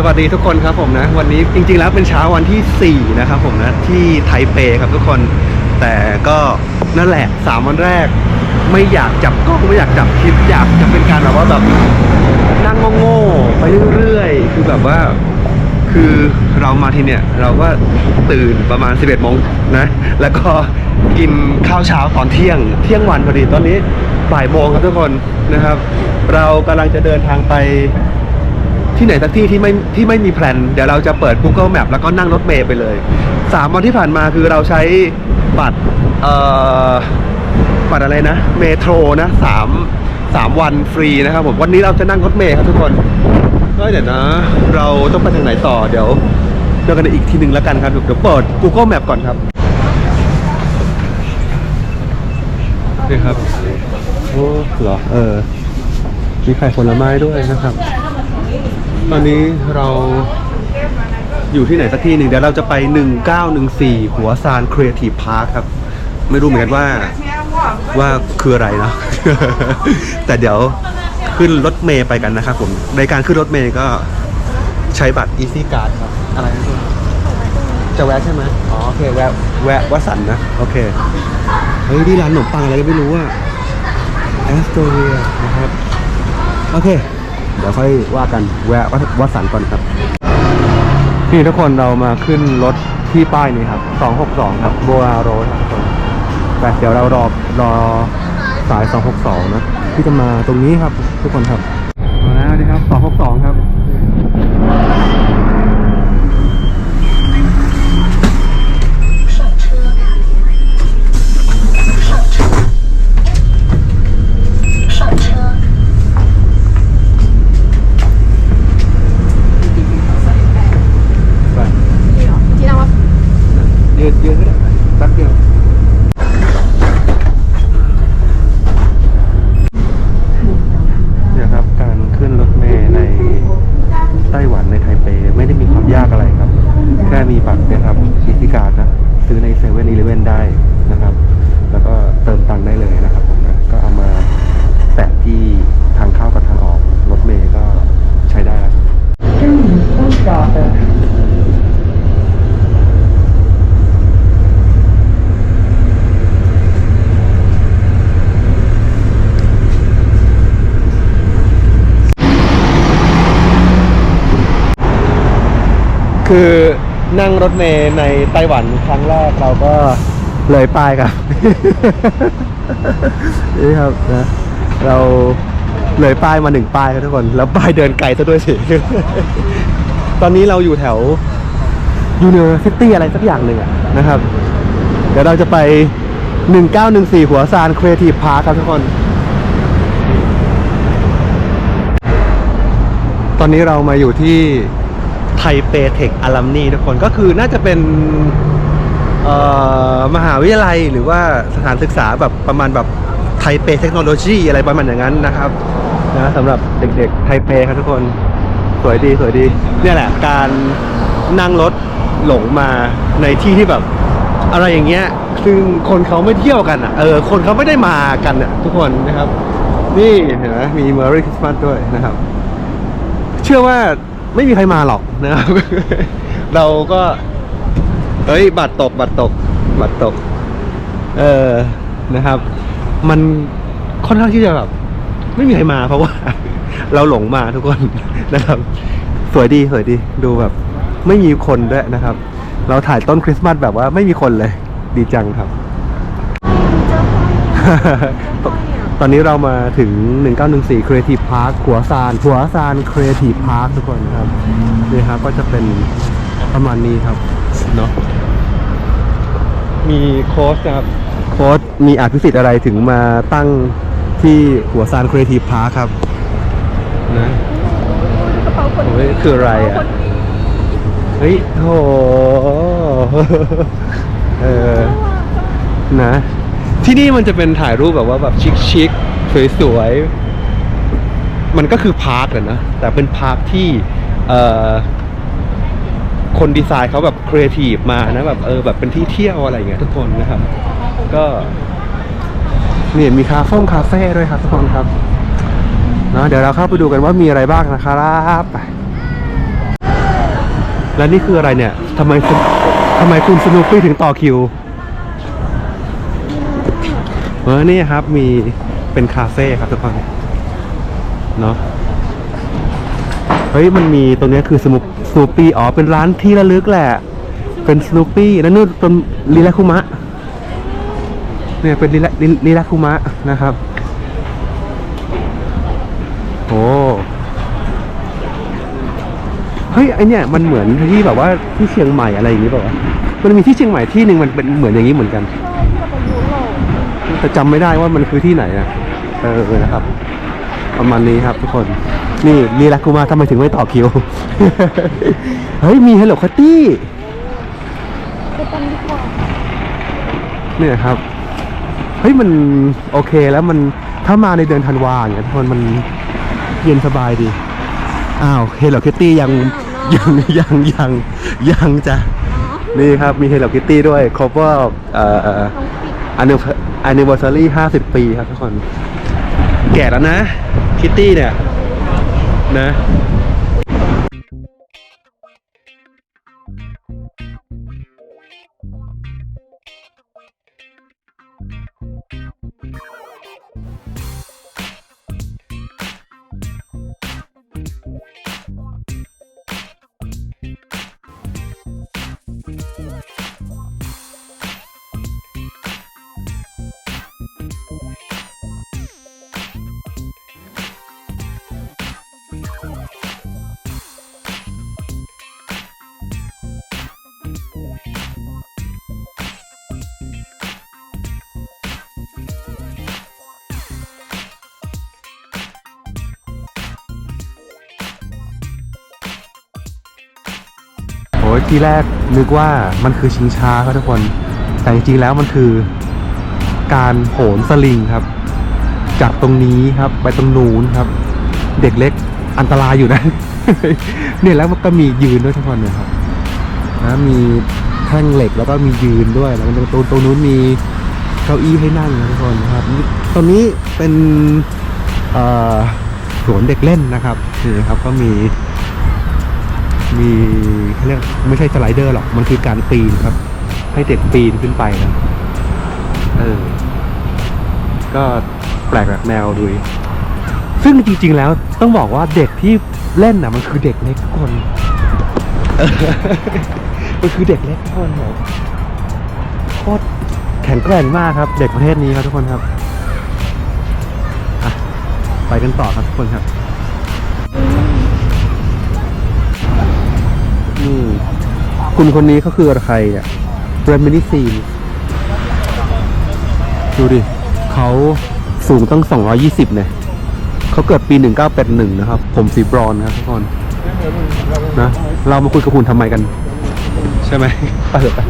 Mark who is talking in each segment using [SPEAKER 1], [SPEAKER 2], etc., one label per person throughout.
[SPEAKER 1] สวัสดีทุกคนครับผมนะ วันนี้จริงๆแล้วเป็นเช้าวันที่ 4 นะครับผมนะที่ไทเปครับทุกคน แต่ก็นั่นแหละ 3 วันแรก ไม่อยากจับกล้องไม่อยากจับคลิปอยากจะเป็นการแบบว่าแบบนั่งโง่ๆไปเรื่อยๆ คือแบบว่าคือเรามาที่เนี่ยเราก็ตื่นประมาณ 11โมงนะ แล้วก็กินข้าวเช้าตอนเที่ยง เที่ยงวันพอดีตอนนี้บ่ายโมงครับทุกคนนะครับ เรากำลังจะเดินทางไป ที่ไหนสักที่ที่ไม่ที่ไม่มีแพลนเดี๋ยวเราจะเปิด Google Map แล้วก็นั่งรถเมล์ไปเลย 3 วันที่ผ่านมาคือเราใช้บัตรเอ่อบัตรอะไรนะ เมโทรนะสามสามวันฟรีนะครับผมวันนี้เราจะนั่งรถเมล์ครับทุกคนก็เดี๋ยวนะ เราต้องไปทางไหนต่อเดี๋ยวเจอกันอีกทีหนึ่งแล้วกันครับ เดี๋ยวเปิด Google Map ก่อนครับนี่ครับโอ้เหรอเออมีไข่ผลไม้ด้วยนะครับ ตอนนี้เราอยู่ที่ไหนสักที่หนึ่งเดี๋ยวเราจะไป 1914 หัวซานครีเอทีฟพาร์คครับ ไม่รู้เหมือนกันว่าว่าคืออะไรนะ แต่เดี๋ยวขึ้นรถเมย์ไปกันนะครับผม ในการขึ้นรถเมย์ก็ใช้บัตร Easy Card ครับ อะไรนะคุณจะแวะใช่ไหมอ๋อ โอเค แวะ แวะวัดสันนะ โอเค เฮ้ยนี่ร้านขนมปังอะไรก็ไม่รู้อะแอสโตเรียนะครับ โอเค เดี๋ยวค่อยว่ากันแวะวัดวัดสันก่อนครับนี่ทุกคนเรามาขึ้นรถที่ป้ายนี้ครับ 262 ครับบัวโรดครับทุกคนแต่เดี๋ยวเรารอรอสาย 262 นะที่จะมาตรงนี้ครับทุกคนครับมาแล้วนี่ครับ 262 ครับ นั่งรถเมล์ในไต้หวันครั้งแรกเราก็เลยป้ายครับ นี่ครับนะเราเลยป้ายมาหนึ่งป้ายครับทุกคน แล้วป้ายเดินไกลซะด้วยสิ ตอนนี้เราอยู่แถว University อะไรสักอย่างหนึ่งอะนะครับ เดี๋ยวเราจะไป 1914 หัวซานครีเอทีฟพาร์คครับทุกคน ตอนนี้เรามาอยู่ที่ เปเทคอลัมนีทุกคนก็คือน่าจะเป็นมหาวิทยาลัยหรือว่าสถานศึกษาแบบประมาณแบบไทเปเทคโนโลยีอะไรประมาณอย่างนั้นนะครับนะสำหรับเด็กๆไทเปครับทุกคนสวยดีสวยดี เนี่ยแหละการนั่งรถหลงมาในที่ที่แบบ อะไรอย่างเงี้ยซึ่งคนเขาไม่เที่ยวกันอะเออคนเขาไม่ได้มากันอะทุกคนนะครับ นี่เห็นไหมมี Merry Christmas ด้วยนะครับ เชื่อว่า ไม่มีใครมาหรอกนะครับ เราก็เฮ้ยบัตรตกบัตรตกบัตรตก เออนะครับ มันค่อนข้างที่จะแบบไม่มีใครมาเพราะว่า เราหลงมาทุกคนนะครับ สวยดีสวยดีดูแบบ ไม่มีคนด้วยนะครับ เราถ่ายต้นคริสต์มาสแบบว่าไม่มีคนเลย ดีจังครับ ตอนนี้เรามาถึง 1914 Creative Park หัวซานหัวซาน Creative Park ทุกคนครับนี่ครับก็จะเป็นประมาณนี้ครับเนาะมีโค้ชนะครับ โค้ชมีอาภิสิทธิ์อะไรถึงมาตั้งที่หัวซาน Creative Park ครับ นะโอ้ยคืออะไรอะ เฮ้ยโหเออนะ ที่นี่มันจะเป็นถ่ายรูปแบบว่าแบบชิคๆสวยๆมันก็คือพาร์คอะนะแต่เป็นพาร์คที่เอ่อคนดีไซน์เขาแบบครีเอทีฟมานะแบบเออแบบเป็นที่เที่ยวอะไรอย่างเงี้ยทุกคนนะครับ ก็นี่มีคาเฟ่คาเฟ่ด้วยครับทุกคนครับเนาะเดี๋ยวเราเข้าไปดูกันว่ามีอะไรบ้างนะครับไปแล้วนี่คืออะไรเนี่ยทำไมทำไมคุณสนุกปี้ถึงต่อคิว เออนี่ครับมีเป็นคาเฟ่ครับทุกคนเนาะเฮ้ยมันมีตรงนี้คือสนุปสนุปปี้อ๋อเป็นร้านที่ระลึกแหละ เป็นสนุปปี้แล้วนู่นตนลีลาคุมะเนี่ยเป็นลีลาลีลาคุมะนะครับโอ้เฮ้ยไอเนี่ยมันเหมือนที่แบบว่าที่เชียงใหม่อะไรอย่างนี้เปล่าวมันมีที่เชียงใหม่ที่หนึ่งมันเป็นเหมือนอย่างนี้เหมือนกัน แต่จำไม่ได้ว่ามันคือที่ไหนอะเออนะครับ ประมาณนี้ครับทุกคน นี่ลีลาคุมาทำไมถึงไม่ต่อคิว เฮ้ย มี Hello Kitty เนี่ยครับ เฮ้ย มันโอเคแล้วมันถ้ามาในเดือนธันวาอย่างเงี้ยทุกคนมันเย็นสบายดี อ้าว Hello Kitty ยังยังยังยังยังจ้ะนี่ครับมี Hello Kitty ด้วยครบว่าเอ่อ อันนิวอันนิวอร์เซอรี่ห้าสิบปีครับทุกคน แก่แล้วนะ คิตตี้เนี่ย นะ ยทีแรกนึกว่ามันคือชิงช้าครับทุกคน แต่จริงๆแล้วมันคือ การโหนสลิงครับ จากตรงนี้ครับไปตรงนู้นครับ เด็กเล็กอันตรายอยู่นะ เนี่ยแล้วมันก็มียืนด้วยทุกคนเนี่ยครับนะมีแท่งเหล็กแล้วก็มียืนด้วยแล้วตรงตรงนู้นมีเก้าอี้ให้นั่งนะทุกคนนะครับตรงนี้เป็นสวนเด็กเล่นนะครับนี่ครับก็มี มีเขาเรียกไม่ใช่สไลเดอร์หรอก มันคือการปีนครับ ให้เด็กปีนขึ้นไปนะเออ ก็แปลกแบบแนวดูซึ่งจริงๆแล้วต้องบอกว่าเด็กที่เล่นน่ะ มันคือเด็กเล็กทุกคน มันคือเด็กเล็กทุกคนครับโคตรแข็งแกร่งมากครับ เด็กประเทศนี้ครับทุกคนครับไปกันต่อครับทุกคนครับ คุณคนนี้เขาคือใครเนี่ยเรมินิซีนดูดิเขาสูงตั้ง 220 เนี่ยเขาเกิดปี 1981 นะครับ ผมสีบรอนครับทุกคนนะ เรามาคุยกับคุณทำไมกัน ใช่ไหมไปเถอะไป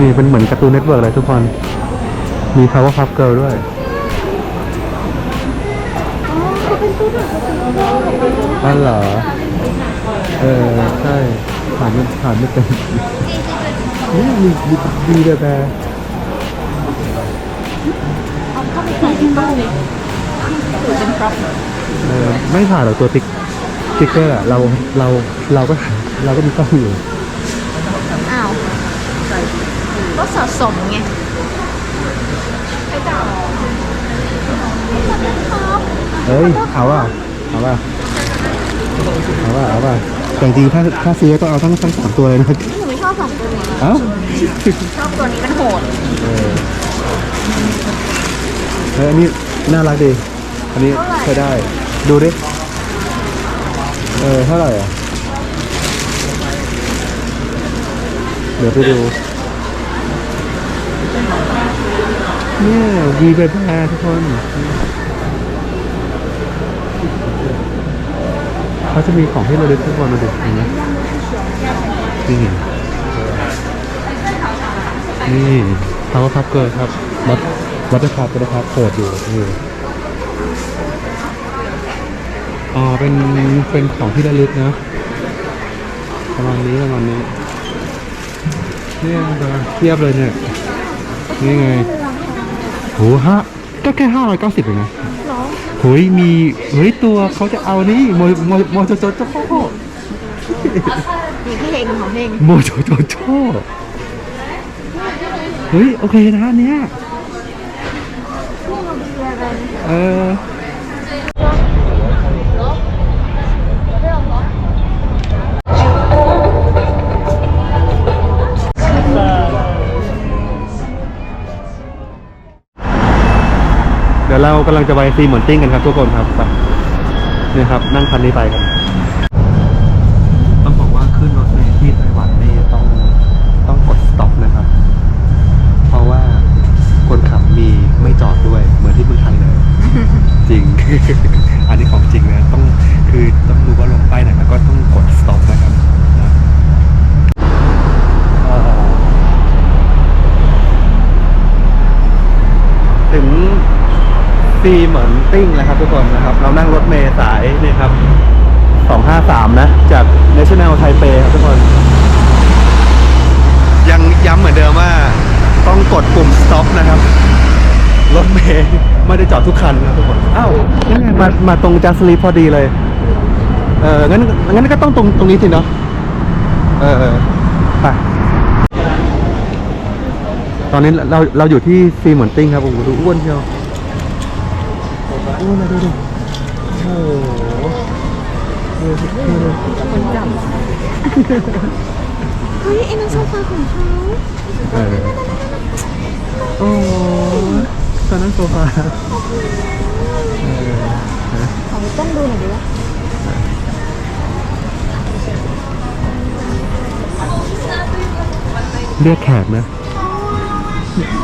[SPEAKER 1] นี่เป็นเหมือนการ์ตูนเน็ตเวิร์กเลยทุกคน มี Power Puff Girl ด้วย อ๋อเหรอ เออ ใช่ผ่านไม่ผ่านไม่เป็นนี่มีมีมีเดแบร์
[SPEAKER 2] เอาเข้าไปใส่ในตู้เลยเอ
[SPEAKER 1] ออไม่ผ่านหรอกตัวติ๊กติ๊กเกอร์อะเราเราเราก็เราก็มีกล้องอยู่
[SPEAKER 2] อ้าว ก็ สะสมไงไปต่อ
[SPEAKER 1] เฮ้ยเอาว่าเอาว่าเอาว่าเอาว่าแต่จริงๆถ้าถ้าซื้อต้องเอาทั้งทั้งสามตัวเลยนะ
[SPEAKER 2] หนูไม่ชอบสองตัวนี้
[SPEAKER 1] เอ้า
[SPEAKER 2] ชอบตัวนี้มันโหด
[SPEAKER 1] เออเฮ้ยอันนี้น่ารักดี อันนี้ใช้ได้ ดูดิ เออเท่าไหร่อะ เดี๋ยวไปดู เนี่ยวีเบแบร์ทุกคนเขาจะมีของที่ระลึกทุกคนมาดูเห็นไหมนี่นี่พาวเวอร์พับเกิร์ครับวัดวัดพับวัดพับเปิดอยู่นี่อ๋อเป็นเป็นของที่ระลึกนะประมาณนี้ประมาณนี้เนี่ยเทียบเลยเนี่ยนี่ไง โหฮะก็แค่ห้าร้อยเก้าสิบเองนะเฮ้ยมีเฮ้ยตัวเขาจะเอานี่โมโมโมโจโจโจ
[SPEAKER 2] มีพี่เฮงของเฮง
[SPEAKER 1] โมโจโจโจเฮ้ยโอเคนะอันเนี้ยเออ เรากำลังจะไปซีเหมือนติ้งกันครับทุกคนครับไปนี่ครับ นั่งคันนี้ไปกัน ต้องบอกว่าขึ้นรถเมล์ที่ไต้หวันนี่ต้องต้องกดสต็อปนะครับ เพราะว่าคนขับมีไม่จอดด้วย เหมือนที่เมืองไทยเลย จริง อันนี้ของจริงนะต้องคือต้องรู้ว่าลงป้ายไหนแล้วก็ต้องกดสต็อปนะครับนะเอ่อถึงซีเหมือน ติ้งแล้วครับทุกคนนะครับ เรานั่งรถเมล์สายนี่ครับ 253 นะ จาก National Taipei ครับทุกคน ยังย้ำเหมือนเดิมว่าต้องกดปุ่ม stop นะครับ รถเมย์ไม่ได้จอดทุกคันครับทุกคน อ้าวยังไงมามาตรงจัสลีพอดีเลย เอองั้นงั้นก็ต้องตรงตรงนี้สิเนาะเออเออไปตอนนี้เราเราอยู่ที่ซีเหมือนติ้งครับโอ้โหดูอ้วนเชียว อ้วนเลยดูดิโอ้โห
[SPEAKER 2] เฮ้ยไอ้นั่นโซฟาของเขา
[SPEAKER 1] เออโอ้ตอนนั้นโซฟาเออฮะ
[SPEAKER 2] ของต้องดูหน่อยดิวะ
[SPEAKER 1] เรียกแขกนะ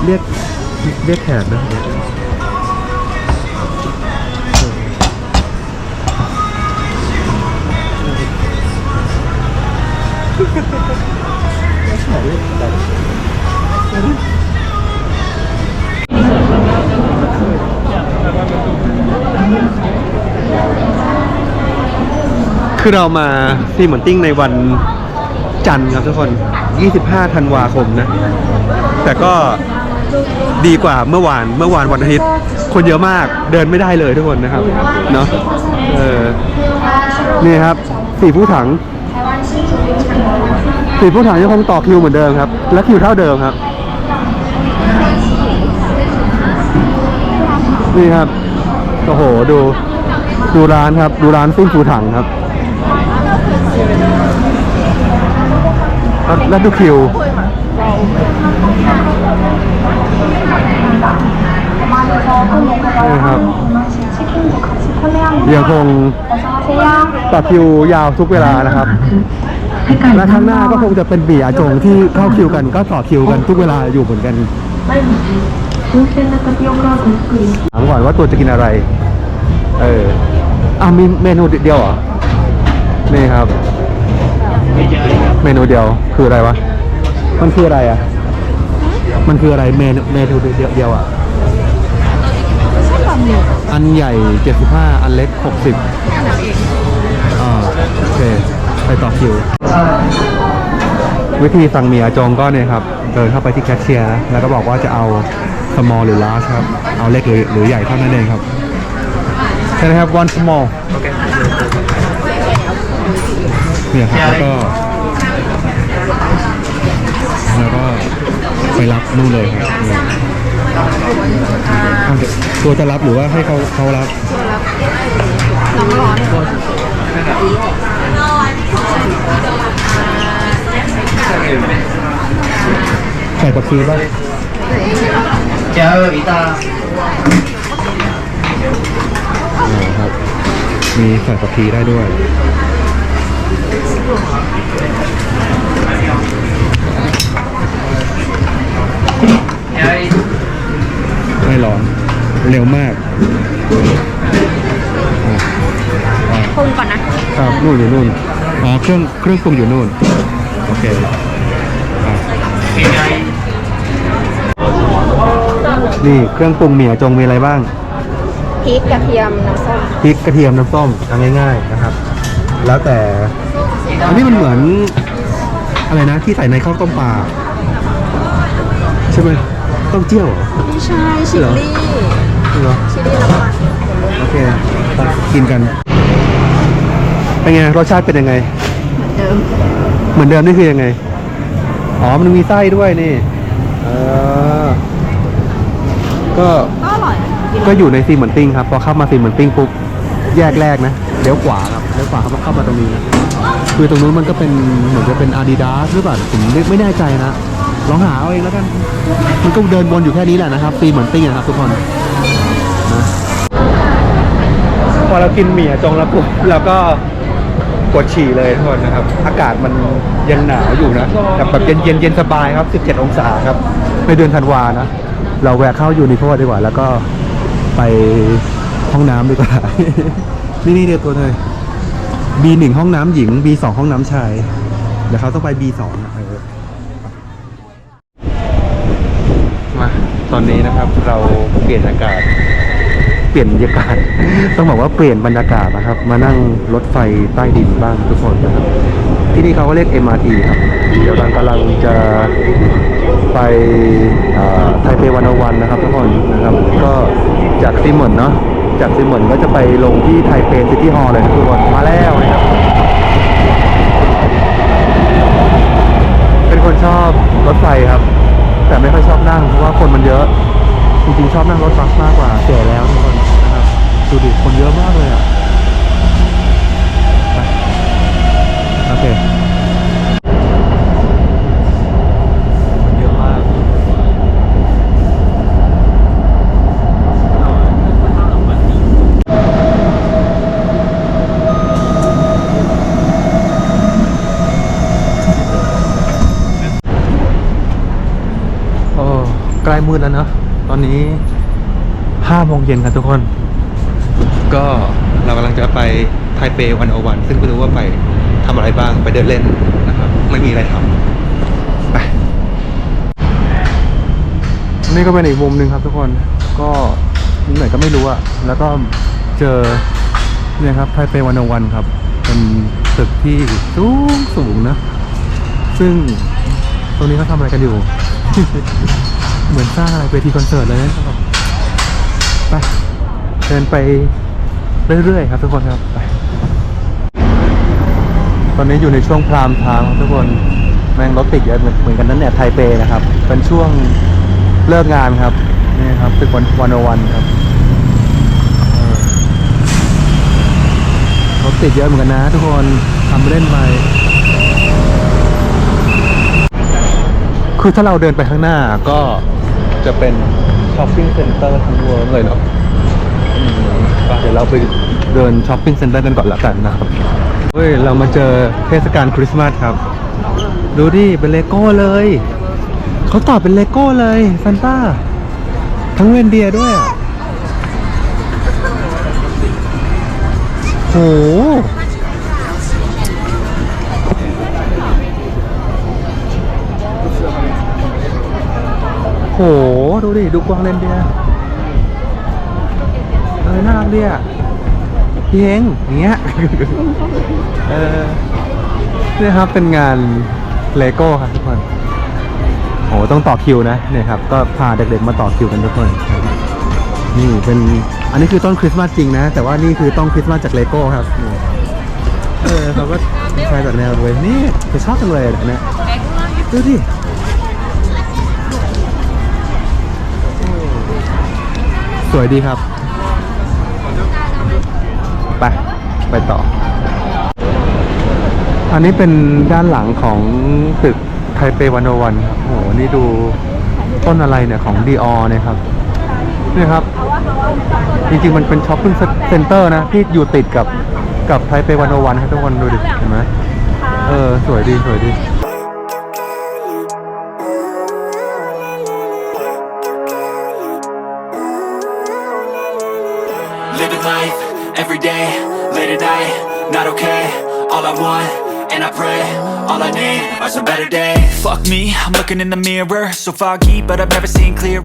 [SPEAKER 1] เรียกเรียกแขกนะ คือเรามาซีมอนติ้งในวันจันทร์ครับทุกคน 25 ธันวาคมนะ แต่ก็ดีกว่าเมื่อวานเมื่อวานวันอาทิตย์ คนเยอะมากเดินไม่ได้เลยทุกคนนะครับ เนาะเออนี่ครับสี่ผู้ถัง สี่ผู้ถังยังคงต่อคิวเหมือนเดิมครับ และคิวเท่าเดิมครับ นี่ครับ โอ้โห ดู ดูร้านครับ ดูร้านซิ่งผูถังครับแล้วแล้วดูคิว นี่ครับ ยังคงต่อคิวยาวทุกเวลานะครับ แล้ะข้างหน้าก็คงจะเป็นเบียร์จงที่เข้าคิวกันก็ต่อคิวกันทุกเวลาอยู่เหมือนกัน
[SPEAKER 3] ไม่
[SPEAKER 1] ถามก่อนว่าตัวจะกินอะไร เอออ่ามีเมนูเดียวเหรอ นี่ครับ เมนูเดียวคืออะไรวะ มันคืออะไรอะ มันคืออะไรเมนูเมนูเดียวเดียวอะ อันใหญ่ 75 อันเล็ก 60อ่าโอเค ไปต่อคิว วิธีสั่งเมียจองก็เนี่ยครับ เดินเข้าไปที่แคชเชียร์นะแล้วก็บอกว่าจะเอา small หรือ large ครับ เอาเล็กหรือหรือใหญ่เท่านั้นเองครับใช่ไหมครับ one small เนี่ยครับแล้วก็ แล้วก็ไปรับนู่นเลยครับอะเดี๋ยวตัวจะรับหรือว่าให้เขาเขารับ
[SPEAKER 2] น้องร้อน
[SPEAKER 1] ไข่ปลาคือป่ะ
[SPEAKER 4] เจ้า
[SPEAKER 1] อีตาครับ มีใส่ปลาพีได้ด้วยไม่ร้อน เร็วมาก
[SPEAKER 2] คงก่อนนะ
[SPEAKER 1] ครับนู่นอยู่นู่น อ๋อเครื่องเครื่องปรุงอยู่นู่น โอเคอะนี่เครื่องปรุงเหมียจงมีอะไรบ้าง
[SPEAKER 2] พริกกระเทียมน้ำส้ม
[SPEAKER 1] พริกกระเทียมน้ำส้มทำง่ายๆนะครับ แล้วแต่ อันนี้มันเหมือนอะไรนะที่ใส่ในข้าวต้มปลาใช่ไหมต้มเจี้ยวเหรอ
[SPEAKER 2] ไม่ใช่ชิลลี่
[SPEAKER 1] เหรอ
[SPEAKER 2] ชิลลี่น้ำมัน
[SPEAKER 1] โอเคไปกินกัน เป็นไงรสชาติเป็นยังไง
[SPEAKER 2] เหมือนเดิม
[SPEAKER 1] เหมือนเดิมนี่คือยังไง อ๋อ มันมีไส้ด้วยนี่เออก็
[SPEAKER 2] ก็อร่อยนะกิน
[SPEAKER 1] ก็อยู่ในซีเหมือนติ้งครับพอเข้ามาซีเหมือนติ้งปุ๊บแยกแรกนะเลี้ยวขวาครับเลี้ยวขวาครับเข้ามาตรงนี้นะคือตรงนู้นมันก็เป็นเหมือนจะเป็นอาดิดาสหรือเปล่าผมไม่ไม่แน่ใจนะลองหาเอาเองแล้วกัน มันก็เดินวนอยู่แค่นี้แหละนะครับซีเหมือนติ้งนะครับทุกคนนะพอเรากินหมี่จงแล้วปุ๊บเราก็ ปวดฉี่เลยทุกคนนะครับ อากาศมันยังหนาวอยู่นะแต่แบบเย็นเย็นเย็นสบายครับ 17 องศาครับในเดือนธันวานะ เราแวะเข้ายูนิโคดีกว่า แล้วก็ไปห้องน้ำดีกว่า นี่นี่เดียวตัวเลย B1 ห้องน้ำหญิง B2 ห้องน้ำชายเดี๋ยวเขาต้องไป B2 นะเออมาตอนนี้นะครับเราเปลี่ยนอากาศ เปลี่ยนบรรยากาศ ต้องบอกว่าเปลี่ยนบรรยากาศนะครับ มานั่งรถไฟใต้ดินบ้างทุกคนนะครับ ที่นี่เขาก็เรียก MRT ครับ เดี๋ยวเรากำลังจะไปไทเปวันวันนะครับทุกคนนะครับ ก็จากซิมเหมินเนาะ จากซิมเหมินก็จะไปลงที่ไทเปซิตี้ฮอลเลยนะทุกคน มาแล้วนะครับ เป็นคนชอบรถไฟครับ แต่ไม่ค่อยชอบนั่งเพราะว่าคนมันเยอะ จริงๆชอบนั่งรถบัสมากกว่าแก่แล้วทุกคนนะครับ ดูดิคนเยอะมากเลยอะโอเคเยอะมากโอ้ใกล้มืดแล้วเนอะตอนนี้ห้าโมงเย็นครับทุกคน ก็เรากำลังจะไปไทเปวันโอวันซึ่งไม่รู้ว่าไปทำอะไรบ้างไปเดินเล่นนะครับ ไม่มีอะไรทำไปนี่ก็เป็นอีกมุมหนึ่งครับทุกคนก็ที่ไหนก็ไม่รู้อะแล้วก็เจอเนี่ยครับไทเปวันโอวันครับ เป็นตึกที่สูงสูงนะ ซึ่งตรงนี้เขาทำอะไรกันอยู่ เหมือนสร้างอะไรเวทีคอนเสิร์ตเลยนะครับไปเดินไป เรื่อยๆครับทุกคนครับไปตอนนี้อยู่ในช่วงพรามทางทุกคนแม่งรถติดเยอะเหมือนกันนั่นเนี่ยไทเปนะครับ เป็นช่วงเลิกงานครับนี่ครับตึกวันวันวันครับรถติดเยอะเหมือนกันนะ ทุกคนทำเล่นไปคือถ้าเราเดินไปข้างหน้าก็จะเป็นช้อปปิ้งเซ็นเตอร์ทั้งเวิร์เลยเนาะ เดี๋ยวเราไปเดินช้อปปิ้งเซ็นเตอร์กันก่อนละกันนะครับเฮ้ยเรามาเจอเทศกาลคริสต์มาสครับ ดูดิ เป็นเลโก้เลย เขาต่อเป็นเลโก้เลยซันต้า ทั้งเวนเดียด้วยอะโหโห ดูดิ ดูกวางเรนเดีย อน่ารักดีอะพี่เฮงอย่างเงี้ยเออนี่ครับเป็นงานเลโก้ครับทุกคนโหต้องต่อคิวนะเนี่ยครับก็พาเด็กๆมาต่อคิวกันทุกคนนี่เป็นอันนี้คือต้นคริสต์มาสจริงนะ แต่ว่านี่คือต้นคริสต์มาสจากเลโก้ครับเออเขาก็ใช้แบบแนวเลยนี่จะชอบจังเลยนเนี้ยดูดิสวยดีครับ ไปต่อ อันนี้เป็นด้านหลังของตึกไทเปวันโอวันครับโอ้โห นี่ดูต้นอะไรเนี่ยของดีออเนี่ยครับนี่ครับ จริงๆ มันเป็นช็อปปิ้งเซ็นเตอร์นะ ที่อยู่ติดกับกับไทเปวันโอวันให้ทุกคนดูดิ เห็นไหมเออ สวยดี สวยดี「
[SPEAKER 5] I'm looking in the mirror, so foggy, but I've never seen clear.